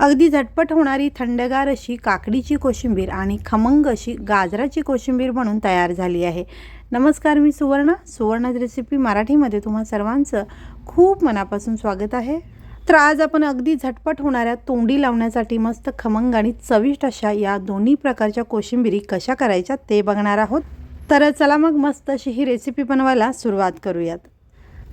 अगदी झटपट होणारी थंडगार अशी काकडीची कोशिंबीर आणि खमंग अशी गाजराची कोशिंबीर म्हणून तयार झाली आहे. नमस्कार मी सुवर्णा. सुवर्ण रेसिपी मराठीमध्ये तुम्हा सर्वांचं खूप मनापासून स्वागत आहे. तर आज आपण अगदी झटपट होणाऱ्या तोंडी लावण्यासाठी मस्त खमंग आणि चविष्ट अशा या दोन्ही प्रकारच्या कोशिंबिरी कशा करायच्या ते बघणार आहोत. तर चला मग मस्त अशी ही रेसिपी बनवायला सुरुवात करूयात.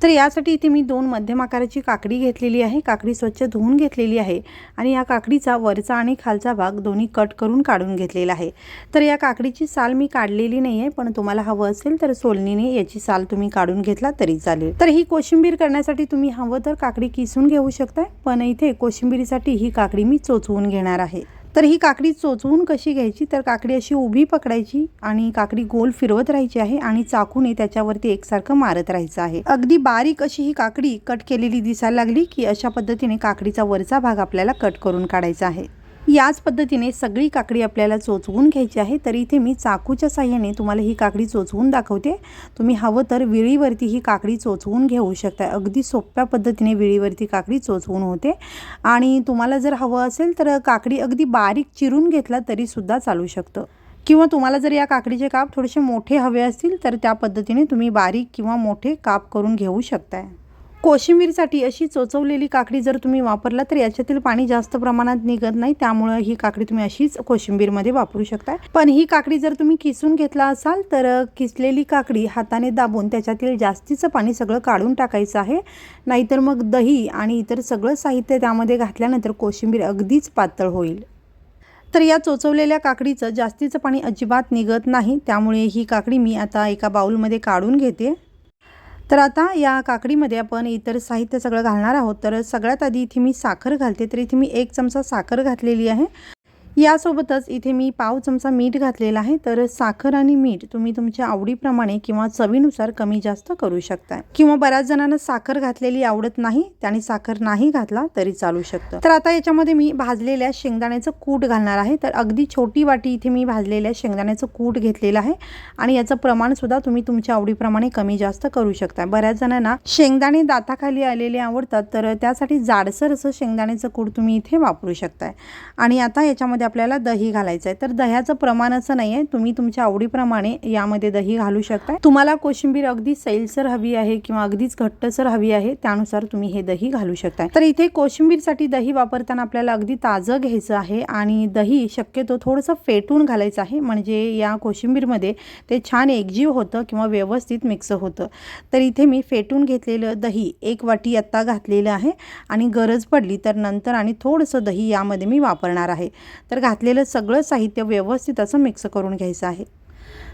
तर यासाठी इथे मी दोन मध्यम आकाराची काकडी घेतलेली आहे. काकडी स्वच्छ धुवून घेतलेली आहे आणि या काकडीचा वरचा आणि खालचा भाग दोन्ही कट करून काढून घेतलेला आहे. तर या काकडीची साल मी काढलेली नाही आहे पण तुम्हाला हवं असेल तर सोलणीने याची साल तुम्ही काढून घेतला तरी चालेल. तर ही कोशिंबीर करण्यासाठी तुम्ही हवं तर काकडी किसून घेऊ शकताय पण इथे कोशिंबीरीसाठी ही काकडी मी चोचवून घेणार आहे. तर ही काकडी चोचवून कशी घ्यायची? तर काकडी अशी उभी पकडायची आणि काकडी गोल फिरवत राहायची आहे आणि चाकूने त्याच्यावरती एकसारखं मारत राहायचं आहे. अगदी बारीक अशी ही काकडी कट केलेली दिसायला लागली की अशा पद्धतीने काकडीचा वरचा भाग आपल्याला कट करून काढायचा आहे. याच पद्धतीने सगळी काकडी आपल्याला चोचवून घ्यायची आहे तर इथे मी चाकूच्या साह्याने तुम्हाला ही काकडी चोचवून दाखवते. तुम्ही हवं तर विळीवरती ही काकडी चोचवून घेऊ शकता. अगदी सोप्या पद्धतीने विळीवरती काकडी चोचवून होते. आणि तुम्हाला जर हवं असेल तर काकडी अगदी बारीक चिरून घेतला तरीसुद्धा चालू शकतं. किंवा तुम्हाला जर या काकडीचे काप थोडेसे मोठे हवे असतील तर त्या पद्धतीने तुम्ही बारीक किंवा मोठे काप करून घेऊ शकताय. कोशिंबीरसाठी अशी चोचवलेली काकडी जर तुम्ही वापरला तर याच्यातील पाणी जास्त प्रमाणात निघत नाही. त्यामुळं ही काकडी तुम्ही अशीच कोशिंबीरमध्ये वापरू शकता पण ही काकडी जर तुम्ही किसून घेतला असाल तर किसलेली काकडी हाताने दाबून त्याच्यातील जास्तीचं पाणी सगळं काढून टाकायचं आहे. नाहीतर मग दही आणि इतर सगळं साहित्य त्यामध्ये घातल्यानंतर कोशिंबीर अगदीच पातळ होईल. तर या चोचवलेल्या काकडीचं जास्तीचं पाणी अजिबात निघत नाही. त्यामुळे ही काकडी मी आता एका बाउलमध्ये काढून घेते. तर आता या काकडीमध्ये आपण इतर साहित्य सगळं घालणार आहोत. तर सगळ्यात आधी इथे मी साखर घालते. तर इथे मी एक चमचा साखर घातलेली आहे. यासोबतच इथे मी पाव चमचा मीठ घातलेला आहे. तर साखर आणि मीठ तुम्ही तुमच्या आवडीप्रमाणे किंवा चवीनुसार कमी जास्त करू शकता. किंवा बऱ्याच जणांना साखर घातलेली आवडत नाही त्याने साखर नाही घातला तरी चालू शकतं. तर आता याच्यामध्ये मी भाजलेल्या शेंगदाण्याचं कूट घालणार आहे. तर अगदी छोटी वाटी इथे मी भाजलेल्या शेंगदाण्याचं कूट घेतलेलं आहे. आणि याचं प्रमाणसुद्धा तुम्ही तुमच्या आवडीप्रमाणे कमी जास्त करू शकता. बऱ्याच जणांना शेंगदाणे दाताखाली आलेले आवडतात. तर त्यासाठी जाडसर असं शेंगदाण्याचं कूट तुम्ही इथे वापरू शकताय. आणि आता याच्यामध्ये आपल्याला दही घालायचं आहे. तर दह्याचं प्रमाण असं नाही आहे तुम्ही तुमच्या आवडीप्रमाणे यामध्ये दही घालू शकता तुम्हाला कोशिंबीर अगदी सैलसर हवी आहे किंवा अगदीच घट्टसर हवी आहे त्यानुसार तुम्ही हे दही घालू शकता तर इथे कोशिंबीरसाठी दही वापरताना आपल्याला अगदी ताजं घ्यायचं आहे आणि दही शक्यतो थोडंसं फेटून घालायचं आहे. म्हणजे या कोशिंबीरमध्ये ते छान एकजीव होतं किंवा व्यवस्थित मिक्स होतं. तर इथे मी फेटून घेतलेलं दही एक वाटी आत्ता घातलेलं आहे आणि गरज पडली तर नंतर आणि थोडंसं दही यामध्ये मी वापरणार आहे. तर घातलेलं सगळं साहित्य व्यवस्थित असं मिक्स करून घ्यायचं आहे.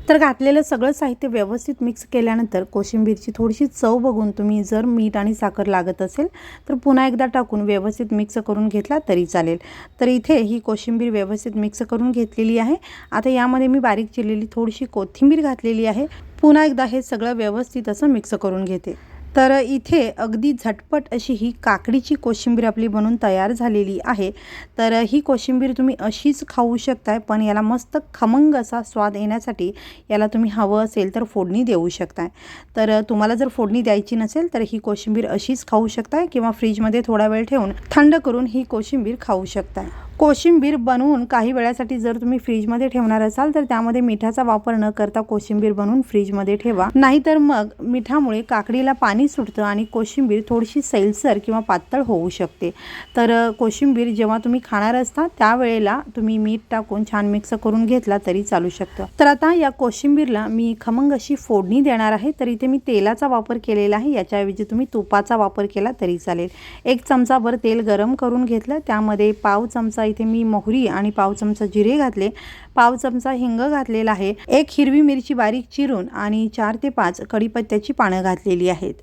तर घातलेलं सगळं साहित्य व्यवस्थित मिक्स केल्यानंतर कोशिंबीरची थोडीशी चव बघून तुम्ही जर मीठ आणि साखर लागत असेल तर पुन्हा एकदा टाकून व्यवस्थित मिक्स करून घेतला तरी चालेल. तर इथे ही कोशिंबीर व्यवस्थित मिक्स करून घेतलेली आहे. आता यामध्ये मी बारीक चिरलेली थोडीशी कोथिंबीर घातलेली आहे. पुन्हा एकदा हे सगळं व्यवस्थित असं मिक्स करून घेते. तर इथे अगदी झटपट अशी ही काकडीची कोशिंबीर आपली बनून तयार झालेली आहे. तर ही कोशिंबीर तुम्ही अशीच खाऊ शकताय पण याला मस्त खमंग असा स्वाद येण्यासाठी याला तुम्ही हवं असेल तर फोडणी देऊ शकताय. तर तुम्हाला जर फोडणी द्यायची नसेल तर ही कोशिंबीर अशीच खाऊ शकताय किंवा फ्रीजमध्ये थोडा वेळ ठेवून थंड करून ही कोशिंबीर खाऊ शकताय. कोशिंबीर बनवून काही वेळासाठी जर तुम्ही फ्रीजमध्ये ठेवणार असाल तर त्यामध्ये मिठाचा वापर न करता कोशिंबीर बनवून फ्रीजमध्ये ठेवा. नाहीतर मग मिठामुळे काकडीला पाणी सुटतं आणि कोशिंबीर थोडीशी सैलसर किंवा पातळ होऊ शकते. तर कोशिंबीर जेव्हा तुम्ही खाणार असता त्यावेळेला तुम्ही मीठ टाकून छान मिक्स करून घेतला तरी चालू शकतं. तर आता या कोशिंबीरला मी खमंग अशी फोडणी देणार आहे तर इथे मी तेलाचा वापर केलेला आहे. याच्याऐवजी तुम्ही तुपाचा वापर केला तरी चालेल. एक चमचाभर तेल गरम करून घेतलं त्यामध्ये पाव चमचा इथे मी मोहरी आणि पाव चमचा जिरे घातले. पाव चमचा हिंग घातलेला आहे. एक हिरवी मिरची बारीक चिरून आणि चार ते पाच कढीपत्त्याची पानं घातलेली आहेत.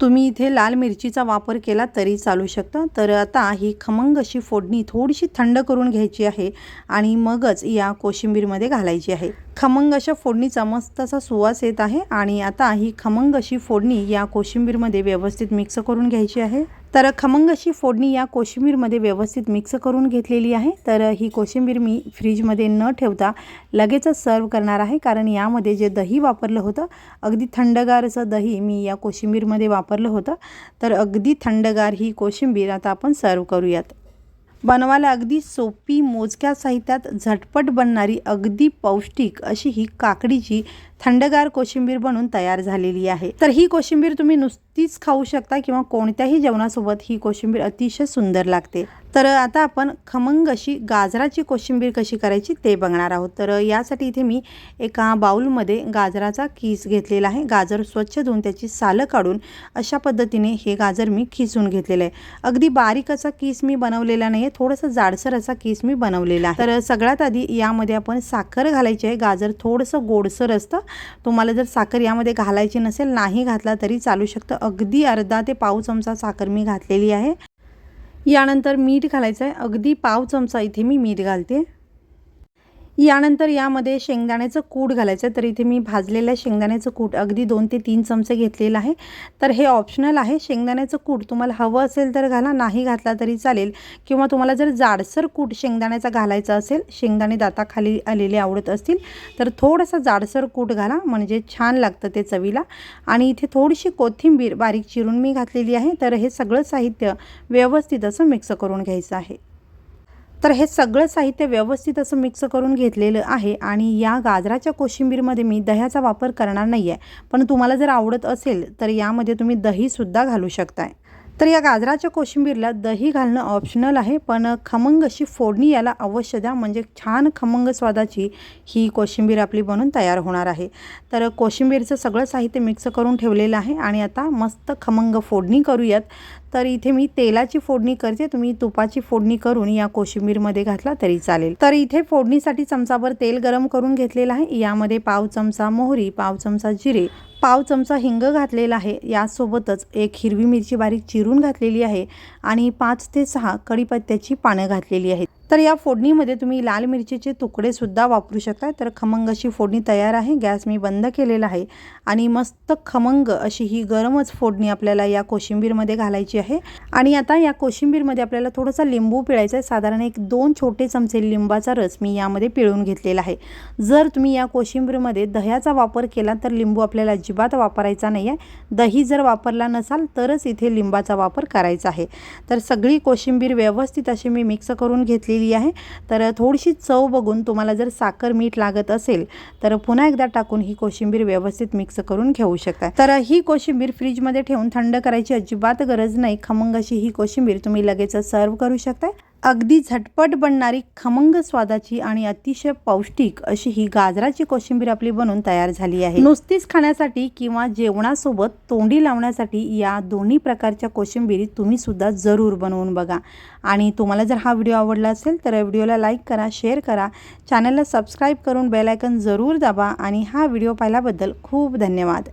तुम्ही इथे लाल मिरचीचा वापर केला तरी चालू शकता. तर आता ही खमंग अशी फोडणी थोडीशी थंड करून घ्यायची आहे आणि मगच या कोशिंबीरमध्ये घालायची आहे. खमंग अशा फोडणीचा मस्त असा सुवास येत आहे आणि आता ही खमंग अशी फोडणी या कोशिंबीरमध्ये व्यवस्थित मिक्स करून घ्यायची आहे. तर खमंग अशी फोडणी या कोशिंबीरमध्ये व्यवस्थित मिक्स करून घेतलेली आहे. तर ही कोशिंबीर मी फ्रीजमध्ये न ठेवता लगेचच सर्व करणार आहे. कारण यामध्ये जे दही वापरलं होतं अगदी थंडगार असं दही मी या कोशिंबीरमध्ये वापरलं होतं. तर अगदी थंडगार ही कोशिंबीर आता आपण सर्व करूयात. बनवायला अगदी सोपी मोजक्या साहित्यात झटपट बनणारी अगदी पौष्टिक अशी ही काकडीची थंडगार कोशिंबीर बनून तयार झालेली आहे. तर ही कोशिंबीर तुम्ही तीच खाऊ शकता किंवा कोणत्याही जेवणासोबत ही कोशिंबीर अतिशय सुंदर लागते. तर आता आपण खमंग अशी गाजराची कोशिंबीर कशी करायची ते बघणार आहोत. तर यासाठी इथे मी एका बाऊलमध्ये गाजराचा कीस घेतलेला आहे. गाजर स्वच्छ धुवून त्याची सालं काढून अशा पद्धतीने हे गाजर मी खिसून घेतलेलं आहे. अगदी बारीक असा कीस मी बनवलेला नाही आहे थोडंसं जाडसर असा किस मी बनवलेला आहे. तर सगळ्यात आधी यामध्ये आपण साखर घालायची आहे. गाजर थोडंसं गोडसर असतं. तुम्हाला जर साखर यामध्ये घालायची नसेल नाही घातला तरी चालू शकतं. अगदी अर्धा ते पाव चमचा साखर मी घातलेली आहे. यानंतर मीठ घालायचं आहे अगदी पाव चमचा इथे मी मीठ घालते. यानंतर यामध्ये शेंगदाण्याचं कूट घालायचं. तर इथे मी भाजलेल्या शेंगदाण्याचं कूट अगदी दोन ते तीन चमचे घेतलेलं आहे. तर हे ऑप्शनल आहे. शेंगदाण्याचं कूट तुम्हाला हवं असेल तर घाला. नाही घातला तरी चालेल. किंवा तुम्हाला जर जाडसर कूट शेंगदाण्याचा घालायचा असेल शेंगदाणे दाताखाली आलेले आवडत असतील तर थोडासा जाडसर कूट घाला. म्हणजे छान लागतं ते चवीला. आणि इथे थोडीशी कोथिंबीर बारीक चिरून मी घातलेली आहे. तर हे सगळं साहित्य व्यवस्थित असं मिक्स करून घ्यायचं आहे. तर हे सगळं साहित्य व्यवस्थित असं मिक्स करून घेतलेलं आहे आणि या गाजराच्या कोशिंबीरमध्ये मी दह्याचा वापर करणार नाही आहे पण तुम्हाला जर आवडत असेल तर यामध्ये तुम्ही दहीसुद्धा घालू शकताय. तर या गाजराच्या कोशिंबीरला दही घालणं ऑप्शनल आहे पण खमंग अशी फोडणी याला अवश्य द्या. म्हणजे छान खमंग स्वादाची ही कोशिंबीर आपली बनून तयार होणार आहे. तर कोशिंबीरचं सगळं साहित्य मिक्स करून ठेवलेलं आहे आणि आता मस्त खमंग फोडणी करूयात. तर इथे मी तेलाची फोडणी करते. तुम्ही तुपाची फोडणी करून या कोशिंबीरमध्ये घातला तरी चालेल. तर इथे फोडणीसाठी चमचाभर तेल गरम करून घेतलेलं आहे. यामध्ये पाव चमचा मोहरी पाव चमचा जिरे पाव चमचा हिंग घातलेला आहे. यासोबतच एक हिरवी मिरची बारीक चिरून घातलेली आहे आणि पाच ते सहा कढीपत्त्याची पानं घातलेली आहेत. तर या फोडणीमध्ये तुम्ही लाल मिरचीचे तुकडेसुद्धा वापरू शकता तर खमंग अशी फोडणी तयार आहे. गॅस मी बंद केलेला आहे. आणि मस्त खमंग अशी ही गरमच फोडणी आपल्याला या कोशिंबीरमध्ये घालायची आहे. आणि आता या कोशिंबीरमध्ये आपल्याला थोडासा लिंबू पिळायचा आहे. साधारण एक दोन छोटे चमचे लिंबाचा रस मी यामध्ये पिळून घेतलेला आहे. जर तुम्ही या कोशिंबीरमध्ये दह्याचा वापर केला तर लिंबू आपल्याला अजिबात वापरायचा नाही आहे. दही जर वापरला नसाल तरच इथे लिंबाचा वापर करायचा आहे. तर सगळी कोशिंबीर व्यवस्थित अशी मी मिक्स करून घेतली केलेली आहे. तर थोडीशी चव बघून तुम्हाला जर साखर मीठ लागत असेल तर पुन्हा एकदा टाकून ही कोशिंबीर व्यवस्थित मिक्स करून घेऊ शकता. तर ही कोशिंबीर फ्रीजमध्ये ठेवून थंड करायची अजिबात गरज नाही. खमंग अशी ही कोशिंबीर तुम्ही लगेच सर्व करू शकता. अगदी झटपट बनणारी खमंग स्वादाची आणि अतिशय पौष्टिक अशी ही गाजराची कोशिंबीर आपली बनवून तयार झाली आहे. नुसतीच खाण्यासाठी किंवा जेवणासोबत तोंडी लावण्यासाठी या दोन्ही प्रकारच्या कोशिंबिरी तुम्ही सुद्धा जरूर बनवून बघा. आणि तुम्हाला जर हा व्हिडिओ आवडला असेल तर व्हिडिओला लाईक करा शेअर करा चॅनलला सबस्क्राईब करून बेलायकन जरूर दाबा. आणि हा व्हिडिओ पाहिल्याबद्दल खूप धन्यवाद.